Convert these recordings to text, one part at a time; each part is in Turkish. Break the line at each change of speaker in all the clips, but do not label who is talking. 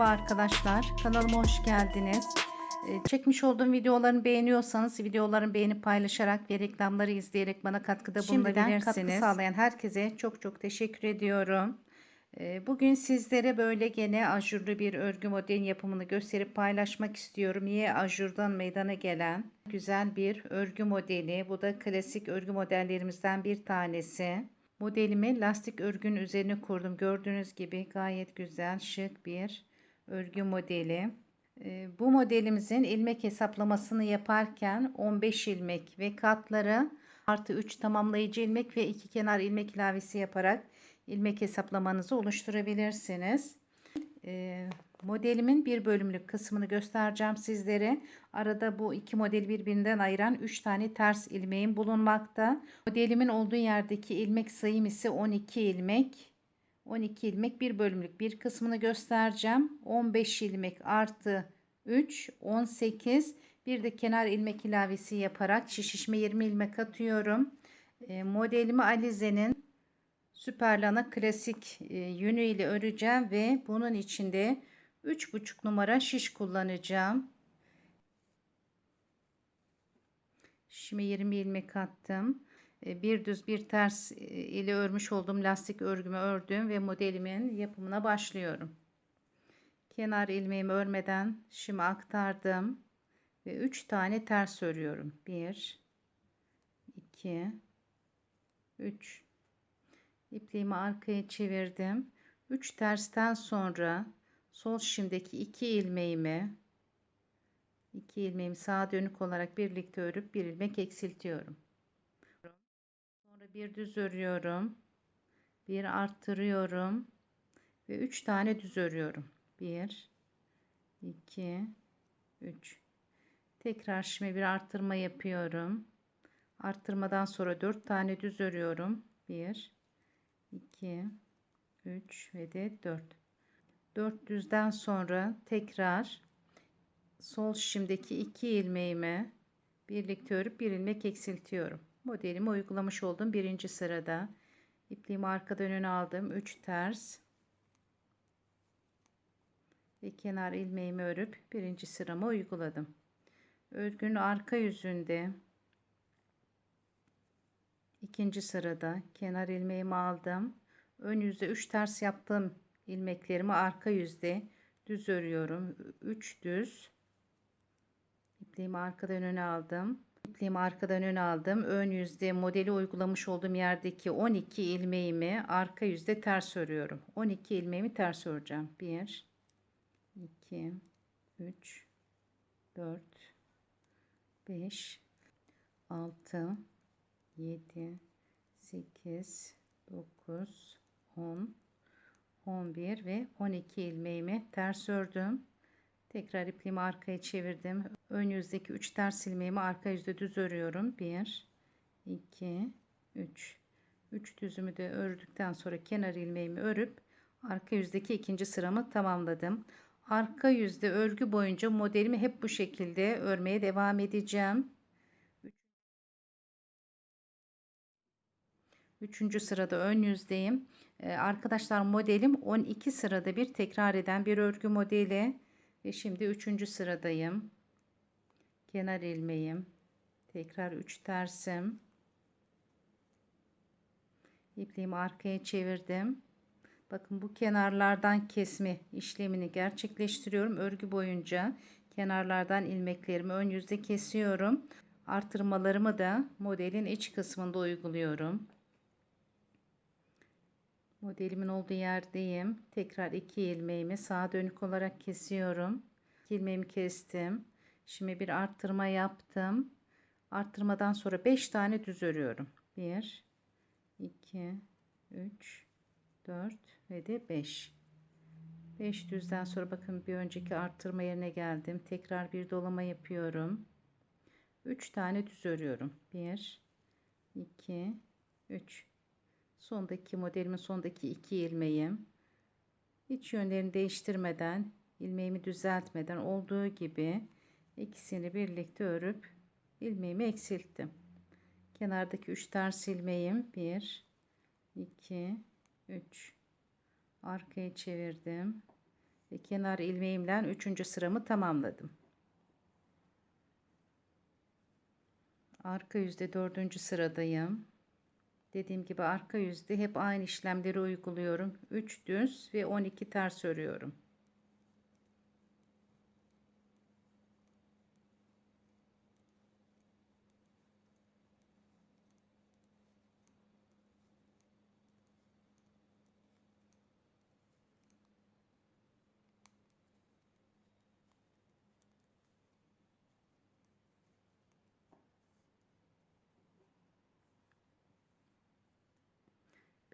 Merhaba arkadaşlar, kanalıma hoş geldiniz. Ee, Çekmiş olduğum videolarını beğeniyorsanız videolarımı beğenip paylaşarak ve reklamları izleyerek bana katkıda
Şimdiden
bulunabilirsiniz.
katkı
sağlayan herkese çok çok teşekkür ediyorum. Ee, Bugün sizlere böyle gene ajurlu bir örgü modeli yapımını gösterip paylaşmak istiyorum. Yine ajurdan meydana gelen güzel bir örgü modeli. Bu da klasik örgü modellerimizden bir tanesi. Modelimi lastik örgünün üzerine kurdum. Gördüğünüz gibi gayet güzel, şık bir örgü modeli. Ee, Bu modelimizin ilmek hesaplamasını yaparken 15 ilmek ve katları artı 3 tamamlayıcı ilmek ve 2 kenar ilmek ilavesi yaparak ilmek hesaplamanızı oluşturabilirsiniz. Ee, modelimin bir bölümlük kısmını göstereceğim sizlere. Arada bu iki modeli birbirinden ayıran 3 tane ters ilmeğim bulunmakta. Modelimin olduğu yerdeki ilmek sayım ise 12 ilmek. 12 ilmek bir bölümlük bir kısmını göstereceğim. 15 ilmek artı 3 18 bir de kenar ilmek ilavesi yaparak şişişme 20 ilmek atıyorum. E, modelimi Alize'nin Süperlana klasik e, yünü ile öreceğim ve bunun içinde 3,5 numara şiş kullanacağım. Şimdi 20 ilmek attım. E, bir düz bir ters e, ile örmüş olduğum lastik örgümü ördüm ve modelimin yapımına başlıyorum. Kenar ilmeğimi örmeden şimdi aktardım ve 3 tane ters örüyorum. 1 2 3 ipliğimi arkaya çevirdim. 3 tersten sonra sol şimdiki 2 ilmeğimi 2 ilmeğimi sağa dönük olarak birlikte örüp bir ilmek eksiltiyorum. Bir düz örüyorum. Bir arttırıyorum ve 3 tane düz örüyorum. 1 2 3 Tekrar şimdi bir arttırma yapıyorum. Arttırmadan sonra 4 tane düz örüyorum. 1 2 3 ve de 4 4 düzden sonra tekrar sol şimdiki 2 ilmeğimi birlikte örüp bir ilmek eksiltiyorum. Modelimi uygulamış oldum birinci sırada. İpliğimi arkadan öne aldım. 3 ters ve kenar ilmeğimi örüp birinci sırama uyguladım. Örgünün arka yüzünde ikinci sırada kenar ilmeğimi aldım. Ön yüzde 3 ters yaptığım ilmeklerimi arka yüzde düz örüyorum. 3 düz. İpliğimi arkadan öne aldım. İpliğimi arkadan öne aldım. Ön yüzde modeli uygulamış olduğum yerdeki 12 ilmeğimi arka yüzde ters örüyorum. 12 ilmeğimi ters öreceğim. 1 2 3 4 5 6 7 8 9 10 11 ve 12 ilmeğimi ters ördüm. Tekrar ipliğimi arkaya çevirdim. Ön yüzdeki 3 ters ilmeğimi arka yüzde düz örüyorum. 1 2 3 3 düzümü de ördükten sonra kenar ilmeğimi örüp arka yüzdeki ikinci sıramı tamamladım. Arka yüzde örgü boyunca modelimi hep bu şekilde örmeye devam edeceğim. Üçüncü sırada ön yüzdeyim. Ee, arkadaşlar modelim 12 sırada bir tekrar eden bir örgü modeli. Ve şimdi üçüncü sıradayım. Kenar ilmeğim. Tekrar 3 tersim. İpliğimi arkaya çevirdim. Bakın bu kenarlardan kesme işlemini gerçekleştiriyorum. Örgü boyunca kenarlardan ilmeklerimi ön yüzde kesiyorum. Artırmalarımı da modelin iç kısmında uyguluyorum. Modelimin olduğu yerdeyim. Tekrar iki ilmeğimi sağa dönük olarak kesiyorum. İki ilmeğimi kestim. Şimdi bir arttırma yaptım. Arttırmadan sonra 5 tane düz örüyorum. 1 2 3 4 ve de 5. 5 düzden sonra bakın bir önceki arttırma yerine geldim. Tekrar bir dolama yapıyorum. 3 tane düz örüyorum. 1 2 3 sondaki modelimin sondaki iki ilmeğim hiç yönlerini değiştirmeden ilmeğimi düzeltmeden olduğu gibi ikisini birlikte örüp ilmeğimi eksilttim. Kenardaki 3 ters ilmeğim 1 2 3 arkaya çevirdim. ve kenar ilmeğimle 3. sıramı tamamladım. Arka yüzde 4. sıradayım. Dediğim gibi arka yüzde hep aynı işlemleri uyguluyorum. 3 düz ve 12 ters örüyorum.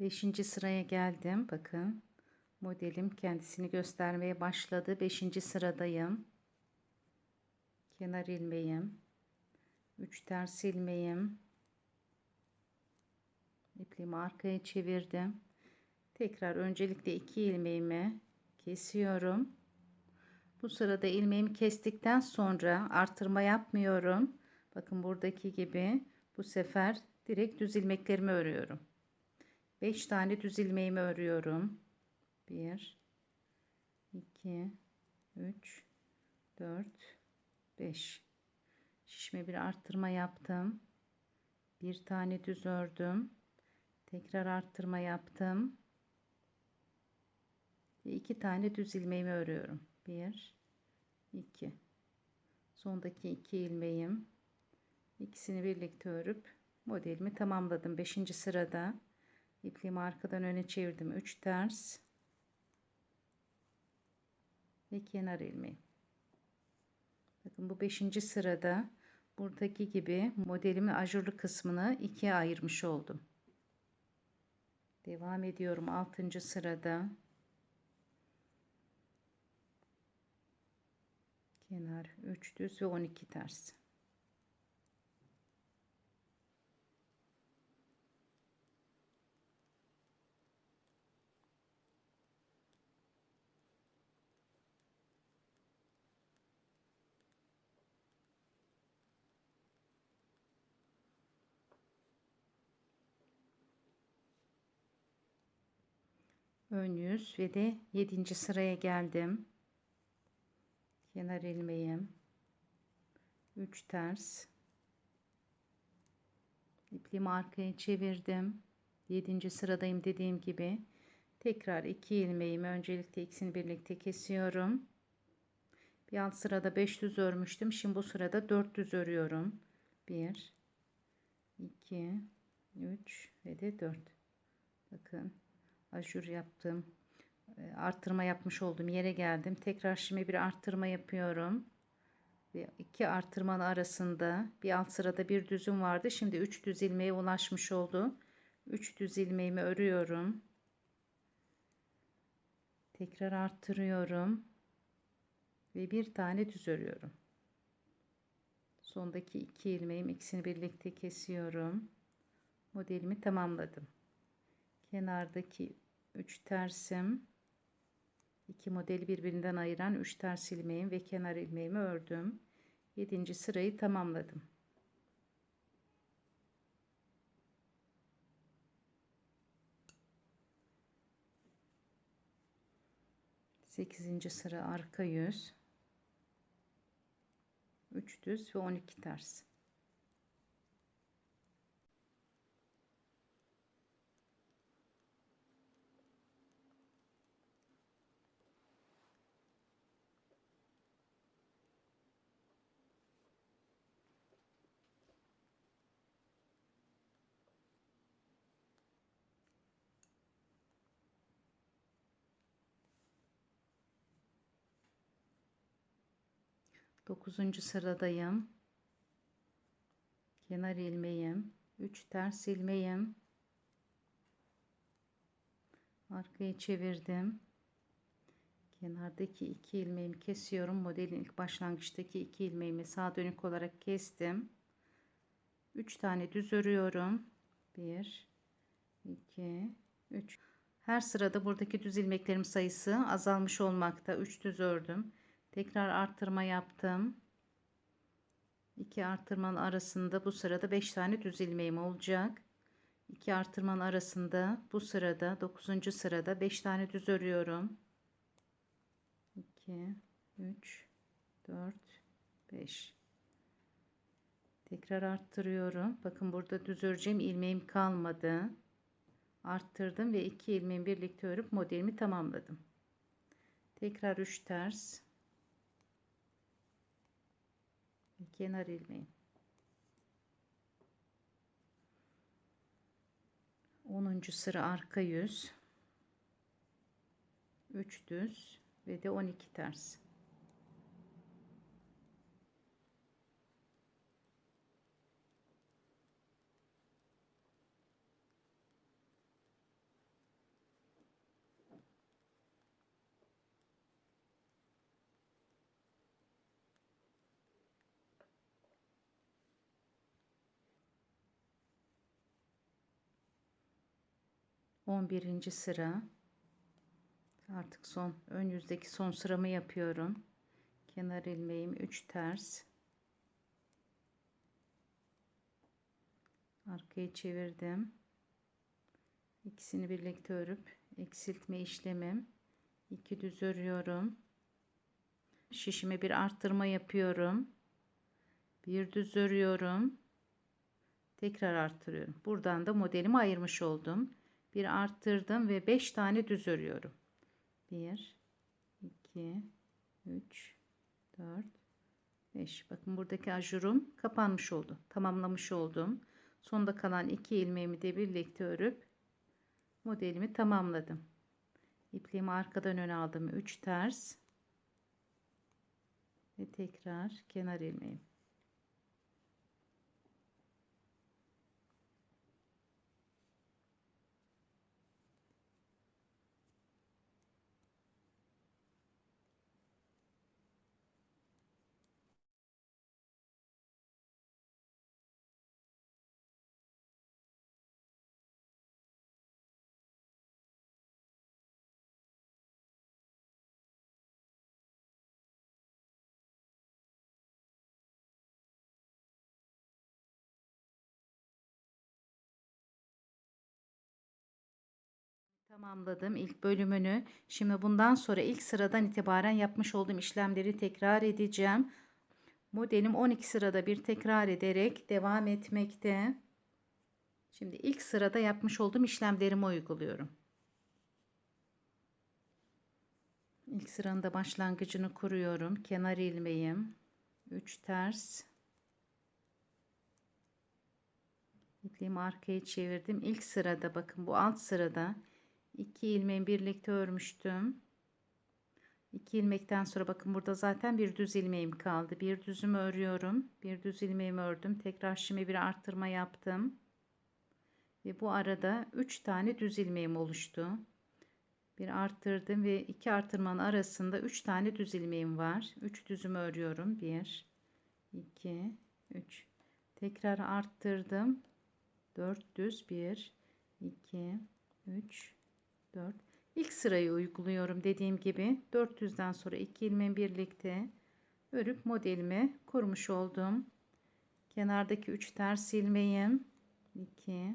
Beşinci sıraya geldim. Bakın modelim kendisini göstermeye başladı. Beşinci sıradayım. Kenar ilmeğim. Üç ters ilmeğim. İpliğimi arkaya çevirdim. Tekrar öncelikle iki ilmeğimi kesiyorum. Bu sırada ilmeğimi kestikten sonra artırma yapmıyorum. Bakın buradaki gibi bu sefer direkt düz ilmeklerimi örüyorum. 5 tane düz ilmeğimi örüyorum. 1 2 3 4 5 şişme bir arttırma yaptım. Bir tane düz ördüm. Tekrar arttırma yaptım. Ve iki tane düz ilmeğimi örüyorum. 1 2 sondaki iki ilmeğim ikisini birlikte örüp modelimi tamamladım. 5. sırada ipliğimi arkadan öne çevirdim 3 ters ve kenar ilmeği bakın bu 5. sırada buradaki gibi modelimin ajurlu kısmını ikiye ayırmış oldum devam ediyorum 6. sırada kenar 3 düz ve 12 ters ön yüz ve de 7. sıraya geldim. Kenar ilmeğim 3 ters ipliğimi arkaya çevirdim. 7. sıradayım dediğim gibi. Tekrar 2 ilmeğimi öncelikle ikisini birlikte kesiyorum. Bir alt sırada 5 düz örmüştüm. Şimdi bu sırada 4 düz örüyorum. 1 2 3 ve de 4. Bakın ajur yaptım. Ee, arttırma yapmış oldum. Yere geldim. Tekrar şimdi bir arttırma yapıyorum. Ve iki arttırmanın arasında bir alt sırada bir düzüm vardı. Şimdi 3 düz ilmeğe ulaşmış oldu. 3 düz ilmeğimi örüyorum. Tekrar arttırıyorum. Ve bir tane düz örüyorum. Sondaki iki ilmeğim ikisini birlikte kesiyorum. Modelimi tamamladım. Kenardaki 3 tersim 2 modeli birbirinden ayıran 3 ters ilmeğim ve kenar ilmeğimi ördüm. 7. sırayı tamamladım. Sekizinci sıra arka yüz. 3 düz ve 12 ters. Dokuzuncu sıradayım. Kenar ilmeğim. 3 ters ilmeğim. Arkaya çevirdim. Kenardaki iki ilmeğimi kesiyorum. Modelin ilk başlangıçtaki iki ilmeğimi sağ dönük olarak kestim. 3 tane düz örüyorum. 1 2 3 Her sırada buradaki düz ilmeklerim sayısı azalmış olmakta. 3 düz ördüm. Tekrar arttırma yaptım. İki arttırmanın arasında bu sırada 5 tane düz ilmeğim olacak. İki arttırmanın arasında bu sırada 9. sırada 5 tane düz örüyorum. 2 3 4 5 tekrar arttırıyorum bakın burada düz öreceğim ilmeğim kalmadı arttırdım ve iki ilmeğin birlikte örüp modelimi tamamladım tekrar 3 ters kenar ilmeğim 10. sıra arka yüz 3 düz ve de 12 ters 11. sıra. Artık son ön yüzdeki son sıramı yapıyorum. Kenar ilmeğim 3 ters. Arkayı çevirdim. İkisini birlikte örüp eksiltme işlemim. 2 düz örüyorum. Şişime bir arttırma yapıyorum. Bir düz örüyorum. Tekrar arttırıyorum. Buradan da modelimi ayırmış oldum bir arttırdım ve 5 tane düz örüyorum. 1 2 3 4 5 bakın buradaki ajurum kapanmış oldu. Tamamlamış oldum. Sonda kalan iki ilmeğimi de birlikte örüp modelimi tamamladım. İpliğimi arkadan öne aldım. 3 ters ve tekrar kenar ilmeğim Tamamladım ilk bölümünü. Şimdi bundan sonra ilk sıradan itibaren yapmış olduğum işlemleri tekrar edeceğim. Modelim 12 sırada bir tekrar ederek devam etmekte. Şimdi ilk sırada yapmış olduğum işlemlerimi uyguluyorum. İlk sıranın da başlangıcını kuruyorum. Kenar ilmeğim. 3 ters. İpliğimi arkaya çevirdim. İlk sırada bakın bu alt sırada 2 ilmeği birlikte örmüştüm. 2 ilmekten sonra bakın burada zaten bir düz ilmeğim kaldı. Bir düzümü örüyorum. Bir düz ilmeğimi ördüm. Tekrar şimdi bir arttırma yaptım. Ve bu arada 3 tane düz ilmeğim oluştu. Bir arttırdım ve iki arttırmanın arasında 3 tane düz ilmeğim var. 3 düzümü örüyorum. 1 2 3 Tekrar arttırdım. 4 düz 1 2 3 4 ilk sırayı uyguluyorum dediğim gibi. 400'den sonra 2 ilmeği birlikte örüp modelimi kurmuş oldum. Kenardaki 3 ters ilmeğim 2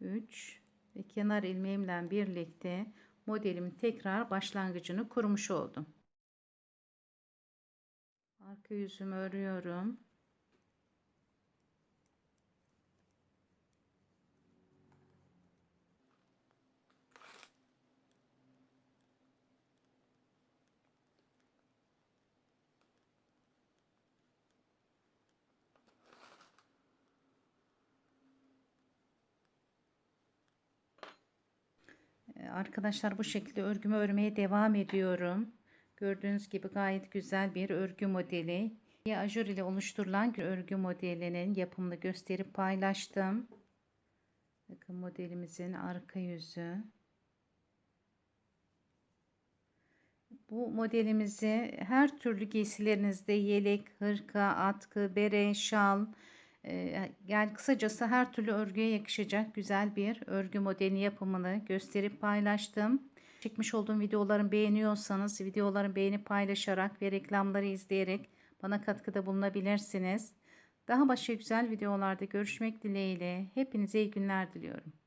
3 ve kenar ilmeğimle birlikte modelimin tekrar başlangıcını kurmuş oldum. Arka yüzümü örüyorum Arkadaşlar bu şekilde örgümü örmeye devam ediyorum. Gördüğünüz gibi gayet güzel bir örgü modeli. Ajur ile oluşturulan örgü modelinin yapımını gösterip paylaştım. Bakın modelimizin arka yüzü. Bu modelimizi her türlü giysilerinizde yelek, hırka, atkı, bere, şal, yani kısacası her türlü örgüye yakışacak güzel bir örgü modeli yapımını gösterip paylaştım. Çekmiş olduğum videolarımı beğeniyorsanız videolarımı beğenip paylaşarak ve reklamları izleyerek bana katkıda bulunabilirsiniz. Daha başka güzel videolarda görüşmek dileğiyle. Hepinize iyi günler diliyorum.